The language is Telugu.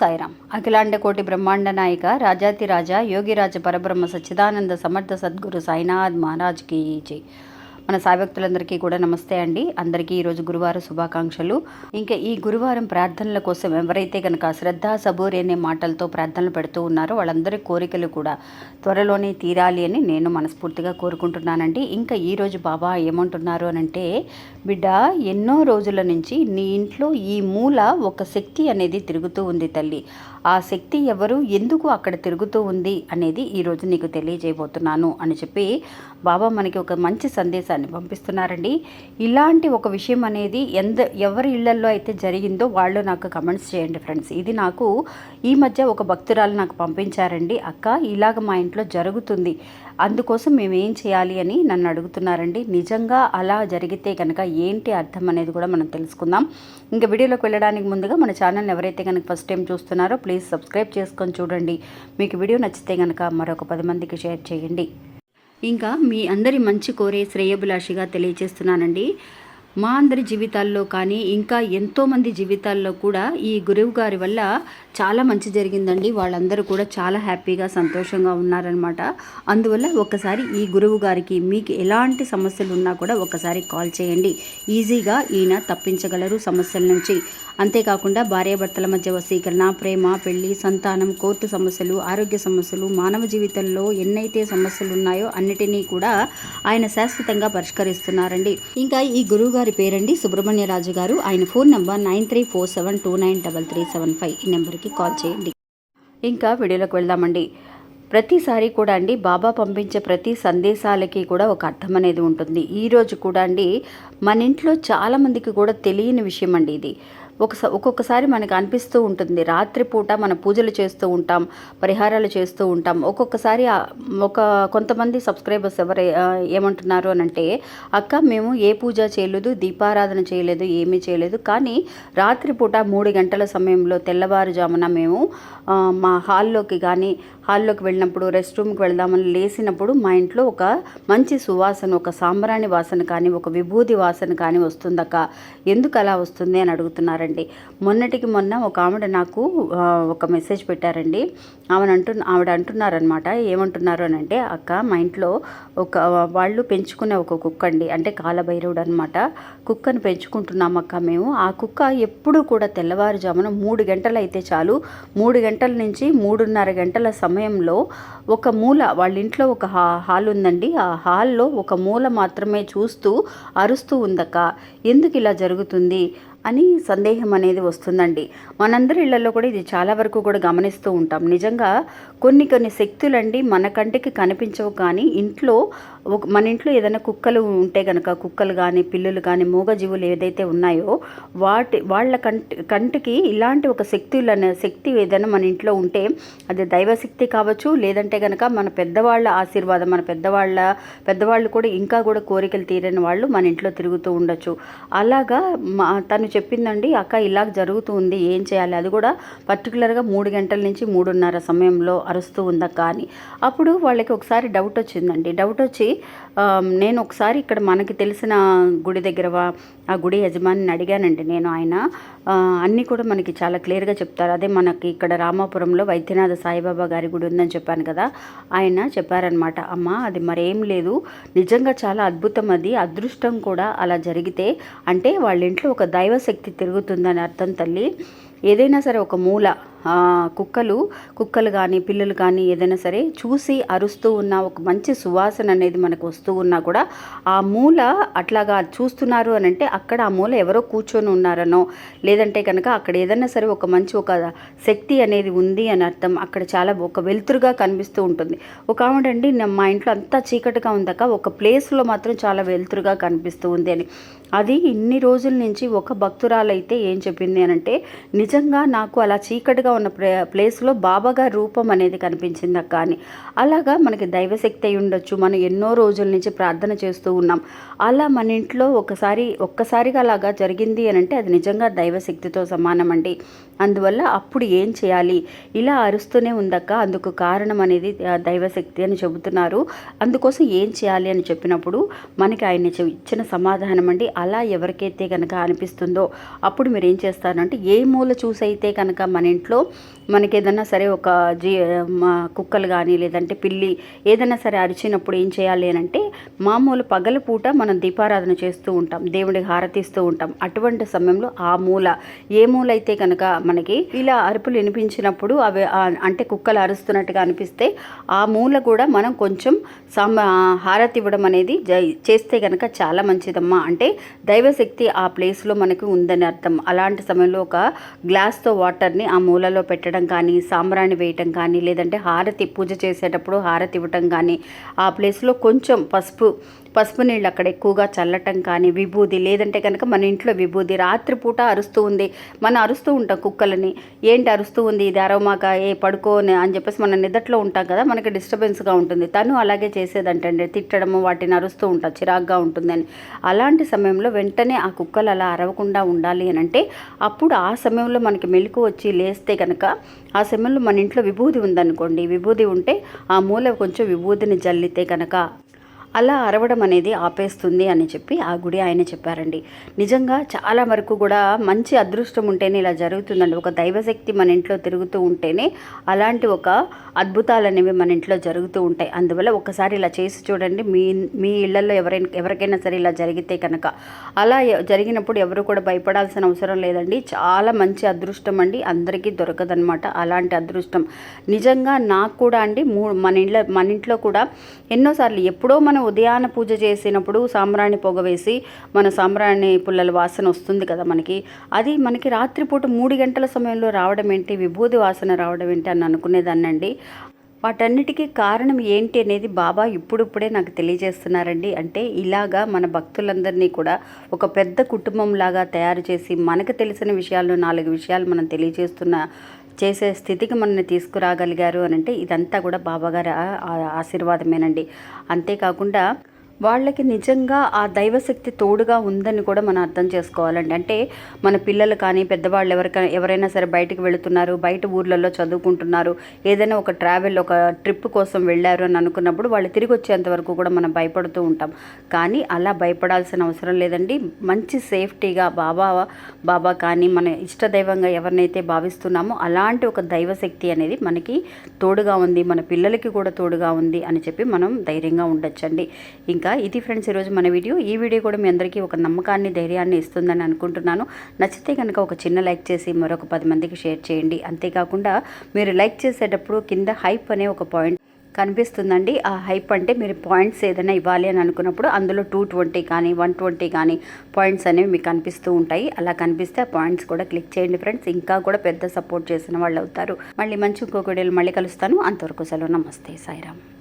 சாய்ராம். அகிலாண்ட கோட்டி பிரம்மாண்ட நாயகா ராஜாதி ராஜா யோகிராஜ பரபிரம்ம சச்சிதானந்த சமர்த்த சத்குரு சாய்நாத் மகாராஜ் கி. ஜெய். మన సాయభక్తులందరికీ కూడా నమస్తే అండి. అందరికీ ఈరోజు గురువారం శుభాకాంక్షలు. ఇంకా ఈ గురువారం ప్రార్థనల కోసం ఎవరైతే కనుక శ్రద్ధ సబూరి అనే మాటలతో ప్రార్థనలు పెడుతూ ఉన్నారో వాళ్ళందరి కోరికలు కూడా త్వరలోనే తీరాలి అని నేను మనస్ఫూర్తిగా కోరుకుంటున్నానండి. ఇంకా ఈరోజు బాబా ఏమంటున్నారు అని అంటే బిడ్డ ఎన్నో రోజుల నుంచి నీ ఇంట్లో ఈ మూల ఒక శక్తి అనేది తిరుగుతూ ఉంది తల్లి. ఆ శక్తి ఎవరు? ఎందుకు అక్కడ తిరుగుతూ ఉంది? అనేది ఈరోజు నీకు తెలియజేయబోతున్నాను అని చెప్పి బాబా మనకి ఒక మంచి సందేశాన్ని పంపిస్తున్నారండి. ఇలాంటి ఒక విషయం అనేది ఎంత ఎవరి ఇళ్ళలో అయితే జరిగిందో వాళ్ళు నాకు కమెంట్స్ చేయండి ఫ్రెండ్స్ ఇది నాకు ఈ మధ్య ఒక భక్తురాలు నాకు పంపించారండి. అక్క ఇలాగ మా ఇంట్లో జరుగుతుంది. అందుకోసం మేము ఏం చేయాలి? అని నన్ను అడుగుతున్నారండి. నిజంగా అలా జరిగితే కనుక ఏంటి అర్థం అనేది కూడా మనం తెలుసుకుందాం. ఇంకా వీడియోలోకి వెళ్ళడానికి ముందుగా మన ఛానల్ ఎవరైతే కనుక ఫస్ట్ టైం చూస్తున్నారో ప్లీజ్ సబ్స్క్రైబ్ చేసుకొని చూడండి. మీకు వీడియో నచ్చితే కనుక మరొక పది మందికి షేర్ చేయండి. ఇంకా మీ అందరి మంచి కోరే శ్రేయభిలాషిగా తెలియజేస్తున్నానండి మా అందరి జీవితాల్లో కానీ ఇంకా ఎంతోమంది జీవితాల్లో కూడా ఈ గురువు గారి వల్ల చాలా మంచి జరిగిందండి. వాళ్ళందరూ కూడా చాలా హ్యాపీగా సంతోషంగా ఉన్నారనమాట అందువల్ల ఒకసారి ఈ గురువు గారికి మీకు ఎలాంటి సమస్యలు ఉన్నా కూడా ఒకసారి కాల్ చేయండి. ఈజీగా ఈయన తప్పించగలరు సమస్యల నుంచి. అంతేకాకుండా భార్యాభర్తల మధ్య వశీకరణ ప్రేమ పెళ్ళి సంతానం కోర్టు సమస్యలు ఆరోగ్య సమస్యలు మానవ జీవితంలో ఎన్నైతే సమస్యలు ఉన్నాయో అన్నిటినీ కూడా ఆయన శాశ్వతంగా పరిష్కరిస్తున్నారండి. ఇంకా ఈ గురువు గారి పేరండి సుబ్రహ్మణ్య రాజు గారు. ఆయన phone number nine three four seven two nine double three seven five ఈ నెంబర్కి కాల్ చేయండి. ఇంకా వీడియోలోకి వెళ్దామండి. ప్రతిసారి కూడా అండి బాబా పంపించే ప్రతి సందేశాలకి కూడా ఒక అర్థం అనేది ఉంటుంది. ఈరోజు కూడా అండి మన ఇంట్లో చాలామందికి కూడా తెలియని విషయం అండి ఇది. ఒకస ఒక్కొక్కసారి మనకు అనిపిస్తూ ఉంటుంది. రాత్రిపూట మన పూజలు చేస్తూ ఉంటాం పరిహారాలు చేస్తూ ఉంటాం. ఒక్కొక్కసారి ఒక కొంతమంది సబ్స్క్రైబర్స్ ఎవరు ఏమంటున్నారు అని అంటే అక్క మేము ఏ పూజ చేయలేదు దీపారాధన చేయలేదు ఏమీ చేయలేదు. కానీ రాత్రిపూట మూడు గంటల సమయంలో తెల్లవారుజామున మేము మా హాల్లోకి కానీ హాల్లోకి వెళ్ళినప్పుడు రెస్ట్ రూమ్కి వెళ్దామని లేసినప్పుడు మా ఇంట్లో ఒక మంచి సువాసన ఒక సాంబ్రాణి వాసన కానీ ఒక విభూది వాసన కానీ వస్తుందక్క. ఎందుకు అలా వస్తుంది? అని అడుగుతున్నారండి. మొన్నటికి మొన్న ఒక ఆవిడ నాకు ఒక మెసేజ్ పెట్టారండి. ఆమె అంటు ఆవిడ అంటున్నారనమాట ఏమంటున్నారు అని అంటే అక్క మా ఇంట్లో ఒక వాళ్ళు పెంచుకునే ఒక కుక్క అండి. అంటే కాలభైరవుడు అనమాట కుక్కను పెంచుకుంటున్నాం అక్క మేము. ఆ కుక్క ఎప్పుడూ కూడా తెల్లవారుజామున మూడు గంటలు అయితే చాలు. మూడు గంటల నుంచి మూడున్నర గంటల సమయంలో ఒక మూల వాళ్ళ ఇంట్లో ఒక హా హాల్ ఉందండి. ఆ హాల్లో ఒక మూల మాత్రమే చూస్తూ అరుస్తూ ఉందక్క. ఎందుకు ఇలా జరుగుతుంది? అని సందేహం అనేది వస్తుందండి. మనందరి ఇళ్ళలో కూడా ఇది చాలా వరకు కూడా గమనిస్తూ ఉంటాం. నిజంగా కొన్ని కొన్ని శక్తులండి మన కంటికి కనిపించవు కానీ ఇంట్లో ఒక మన ఇంట్లో ఏదైనా కుక్కలు ఉంటే కనుక కుక్కలు కానీ పిల్లులు కానీ మూగజీవులు ఏదైతే ఉన్నాయో వాటి వాళ్ళ కంటి కంటికి ఇలాంటి ఒక శక్తులు అనే శక్తి ఏదైనా మన ఇంట్లో ఉంటే అది దైవశక్తి కావచ్చు లేదంటే కనుక మన పెద్దవాళ్ళ ఆశీర్వాదం మన పెద్దవాళ్ళ పెద్దవాళ్ళు కూడా ఇంకా కూడా కోరికలు తీరని వాళ్ళు మన ఇంట్లో తిరుగుతూ ఉండొచ్చు. అలాగా మా తను చెప్పిందండి అక్క ఇలాగ జరుగుతూ ఉంది ఏం చేయాలి? అది కూడా పర్టికులర్గా మూడు గంటల నుంచి మూడున్నర సమయంలో అరుస్తూ ఉందక్క అని. అప్పుడు వాళ్ళకి ఒకసారి డౌట్ వచ్చిందండి. డౌట్ వచ్చి నేను ఒకసారి ఇక్కడ మనకి తెలిసిన గుడి దగ్గర ఆ గుడి యజమానిని అడిగానండి నేను ఆయన. అన్నీ కూడా మనకి చాలా క్లియర్గా చెప్తారు. అదే మనకి ఇక్కడ రామాపురంలో వైద్యనాథ సాయిబాబా గారి గుడి ఉందని చెప్పాను కదా ఆయన చెప్పారనమాట అమ్మ అది మరేం లేదు. నిజంగా చాలా అద్భుతం అది. అదృష్టం కూడా అలా జరిగితే అంటే వాళ్ళ ఇంట్లో ఒక దైవశక్తి తిరుగుతుందని అర్థం తల్లి. ఏదైనా సరే ఒక మూల కుక్కలు కుక్కలు కానీ పిల్లలు కానీ ఏదైనా సరే చూసి అరుస్తూ ఉన్న ఒక మంచి సువాసన అనేది మనకు వస్తూ ఉన్నా కూడా ఆ మూల అట్లాగా చూస్తున్నారు అని అంటే అక్కడ ఆ మూల ఎవరో కూర్చొని ఉన్నారనో లేదంటే కనుక అక్కడ ఏదైనా సరే ఒక మంచి ఒక శక్తి అనేది ఉంది అని అర్థం అక్కడ చాలా ఒక వెలుతురుగా కనిపిస్తూ ఉంటుంది. ఒక ఆవిడండి మా ఇంట్లో అంతా చీకటిగా ఉందాక ఒక ప్లేస్లో మాత్రం చాలా వెలుతురుగా కనిపిస్తూ ఉంది అని. అది ఇన్ని రోజుల నుంచి ఒక భక్తురాలైతే ఏం చెప్పింది అని అంటే నిజంగా నాకు అలా చీకటిగా ఉన్న ప్లే ప్లేస్లో బాబాగారి రూపం అనేది కనిపించింది అక్క అని. అలాగా మనకి దైవశక్తి అయి ఉండొచ్చు. మనం ఎన్నో రోజుల నుంచి ప్రార్థన చేస్తూ ఉన్నాం. అలా మన ఇంట్లో ఒకసారి ఒక్కసారిగా అలాగా జరిగింది అని అంటే అది నిజంగా దైవశక్తితో సమానం అండి. అందువల్ల అప్పుడు ఏం చేయాలి? ఇలా అరుస్తూనే ఉందక్క. అందుకు కారణం అనేది దైవశక్తి అని చెబుతున్నారు. అందుకోసం ఏం చేయాలి అని చెప్పినప్పుడు మనకి ఆయన చె- ఇచ్చిన సమాధానం అండి. అలా ఎవరికైతే కనుక అనిపిస్తుందో అప్పుడు మీరు ఏం చేస్తారంటే ఏ మూల చూసైతే కనుక మన ఇంట్లో మనకి ఏదైనా సరే ఒక జీ కుక్కలు కానీ లేదంటే పిల్లి ఏదైనా సరే అరిచినప్పుడు ఏం చేయాలి అని అంటే మామూలు పగలపూట మనం దీపారాధన చేస్తూ ఉంటాం దేవుడికి హారతిస్తూ ఉంటాం. అటువంటి సమయంలో ఆ మూల ఏ మూల అయితే కనుక మనకి ఇలా అరుపులు వినిపించినప్పుడు అవి అంటే కుక్కలు అరుస్తున్నట్టుగా అనిపిస్తే ఆ మూల కూడా మనం కొంచెం సమ హారతి ఇవ్వడం అనేది జై చేస్తే కనుక చాలా మంచిదమ్మా. అంటే దైవశక్తి ఆ ప్లేస్లో మనకు ఉందని అర్థం. అలాంటి సమయంలో ఒక గ్లాస్తో వాటర్ని ఆ మూలలో పెట్టడం కానీ సాంబ్రాణి వేయటం కానీ లేదంటే హారతి పూజ చేసేటప్పుడు హారతి ఇవ్వటం కానీ ఆ ప్లేస్లో కొంచెం పసుపు పసుపు నీళ్ళు అక్కడ ఎక్కువగా చల్లటం కానీ విభూది లేదంటే కనుక మన ఇంట్లో విభూది రాత్రిపూట అరుస్తూ ఉంది. మనం అరుస్తూ ఉంటాం కుక్కలని. ఏంటి అరుస్తూ ఉంది? ఇది అరవమాక ఏ పడుకోని అని చెప్పేసి మనం నిదట్లో ఉంటాం కదా మనకి డిస్టర్బెన్స్గా ఉంటుంది. తను అలాగే చేసేదంటండి. తిట్టడము వాటిని అరుస్తూ ఉంటాం చిరాగ్గా ఉంటుందని. అలాంటి సమయంలో వెంటనే ఆ కుక్కలు అలా అరవకుండా ఉండాలి అని అంటే అప్పుడు ఆ సమయంలో మనకి మెలకు వచ్చి లేస్తే కనుక ఆ సమయంలో మన ఇంట్లో విభూది ఉందనుకోండి. విభూది ఉంటే ఆ మూల కొంచెం విభూదిని జల్లితే కనుక అలా అరవడం అనేది ఆపేస్తుంది అని చెప్పి ఆ గుడి ఆయన చెప్పారండి. నిజంగా చాలా వరకు కూడా మంచి అదృష్టం ఉంటేనే ఇలా జరుగుతుందండి. ఒక దైవశక్తి మన ఇంట్లో తిరుగుతూ ఉంటేనే అలాంటి ఒక అద్భుతాలు అనేవి మన ఇంట్లో జరుగుతూ ఉంటాయి. అందువల్ల ఒకసారి ఇలా చేసి చూడండి. మీ మీ ఇళ్ళలో ఎవరైనా ఎవరికైనా సరే ఇలా జరిగితే కనుక. అలా జరిగినప్పుడు ఎవరు కూడా భయపడాల్సిన అవసరం లేదండి. చాలా మంచి అదృష్టం అండి. అందరికీ దొరకదనమాట అలాంటి అదృష్టం. నిజంగా నాకు కూడా అండి మూ మన ఇంట్లో మన ఇంట్లో కూడా ఎన్నోసార్లు ఎప్పుడో మనం ఉదయాన పూజ చేసినప్పుడు సాంబ్రాణి పొగ వేసి మన సాంబ్రాణి పుల్లల వాసన వస్తుంది కదా మనకి. అది మనకి రాత్రిపూట మూడు గంటల సమయంలో రావడం ఏంటి? విభూది వాసన రావడం ఏంటి? అని అనుకునేదాన్నండి. వాటన్నిటికీ కారణం ఏంటి అనేది బాబా ఇప్పుడిప్పుడే నాకు తెలియజేస్తున్నారండి. అంటే ఇలాగా మన భక్తులందరినీ కూడా ఒక పెద్ద కుటుంబంలాగా తయారు చేసి మనకు తెలిసిన విషయాలు నాలుగు విషయాలు మనం తెలియజేస్తున్న చేసే స్థితికి మనల్ని తీసుకురాగలిగారు అని అంటే ఇదంతా కూడా బాబాగారి ఆ- ఆశీర్వాదమేనండి. అంతేకాకుండా వాళ్ళకి నిజంగా ఆ దైవశక్తి తోడుగా ఉందని కూడా మనం అర్థం చేసుకోవాలండి. అంటే మన పిల్లలు కానీ పెద్దవాళ్ళు ఎవరికైనా ఎవరైనా సరే బయటకు వెళుతున్నారు బయట ఊర్లలో చదువుకుంటున్నారు ఏదైనా ఒక ట్రావెల్ ఒక ట్రిప్ కోసం వెళ్ళారు అని అనుకున్నప్పుడు వాళ్ళు తిరిగి వచ్చేంత వరకు కూడా మనం భయపడుతూ ఉంటాం. కానీ అలా భయపడాల్సిన అవసరం లేదండి. మంచి సేఫ్టీగా బాబా బాబా కానీ మన ఇష్టదైవంగా ఎవరినైతే భావిస్తున్నామో అలాంటి ఒక దైవశక్తి అనేది మనకి తోడుగా ఉంది మన పిల్లలకి కూడా తోడుగా ఉంది అని చెప్పి మనం ధైర్యంగా ఉండొచ్చండి. ఇంకా ఇది ఫ్రెండ్స్ ఈరోజు మన వీడియో. ఈ వీడియో కూడా మీ అందరికీ ఒక నమ్మకాన్ని ధైర్యాన్ని ఇస్తుందని అనుకుంటున్నాను. నచ్చితే కనుక ఒక చిన్న లైక్ చేసి మరొక పది మందికి షేర్ చేయండి. అంతేకాకుండా మీరు లైక్ చేసేటప్పుడు కింద హైప్ అనే ఒక పాయింట్ కనిపిస్తుందండి. ఆ హైప్ అంటే మీరు పాయింట్స్ ఏదైనా ఇవ్వాలి అని అనుకున్నప్పుడు అందులో టూ ట్వంటీ కానీ వన్ ట్వంటీ కానీ పాయింట్స్ అనేవి మీకు కనిపిస్తూ ఉంటాయి. అలా కనిపిస్తే ఆ పాయింట్స్ కూడా క్లిక్ చేయండి ఫ్రెండ్స్. ఇంకా కూడా పెద్ద సపోర్ట్ చేసిన వాళ్ళు అవుతారు. మళ్ళీ మంచి ఇంకొక మళ్ళీ కలుస్తాను. అంతవరకు సెలవు. నమస్తే. సాయిరామ్.